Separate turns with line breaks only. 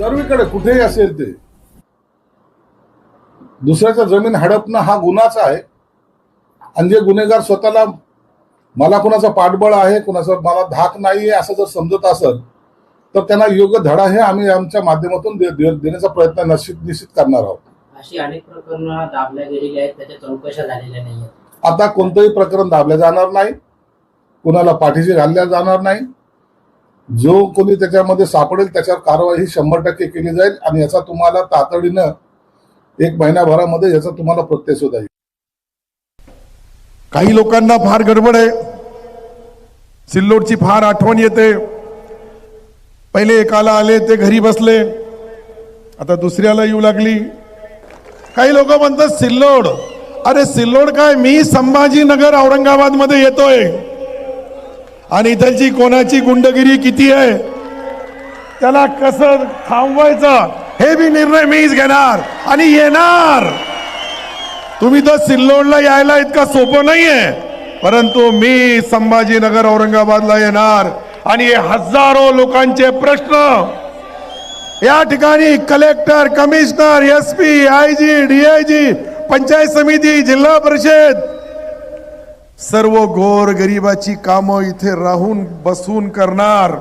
सर्वीकडे कुठेही असेल ते. दुसऱ्याच्या जमीन हडपणं हा गुन्हाच आहे. आणि जे गुन्हेगार स्वतःला मला कुणाचा पाठबळ आहे कुणाचा मला धाक नाहीये असं जर समजत असेल तर त्यांना योग्य धडा हे आम्ही आमच्या माध्यमातून देण्याचा प्रयत्न निश्चित निश्चित करणार आहोत.
अशी अनेक प्रकरणं दाबल्या गेलेली आहेत त्याच्या चौकशा झालेल्या नाहीयेत.
आता कोणतंही प्रकरण दाबलं जाणार नाही कुणाला पाठीशी घालल्या जाणार नाही. जो कोणी त्याच्यामध्ये सापडेल त्याच्यावर कारवाई ही शंभर टक्के केली जाईल आणि याचा तुम्हाला तातडीनं एक महिन्याभरामध्ये याचा तुम्हाला प्रत्यय सुद्धा येईल.
काही लोकांना फार गडबड आहे. सिल्लोडची फार आठवण येते. पहिले एकाला आले ते घरी बसले. आता दुसऱ्याला येऊ लागली. काही लोक म्हणतात सिल्लोड. अरे सिल्लोड काय? मी संभाजीनगर औरंगाबादमध्ये येतोय. आणि इथलची कोणाची गुंडगिरी किती आहे? त्याला कसं थांबवायचं? हे बी निर्णय मीच घेणार आणि येणार. तुम्ही तर सिल्लोडला यायला इतका सोपं नाहीये. परंतु मी संभाजीनगर औरंगाबादला येणार आणि हे हजारो लोकांचे प्रश्न. या ठिकाणी collector commissioner S P I G DIG panchayat samiti zilla parishad सर्व गोर गरिबाची कामं इथे राहून बसून करणार.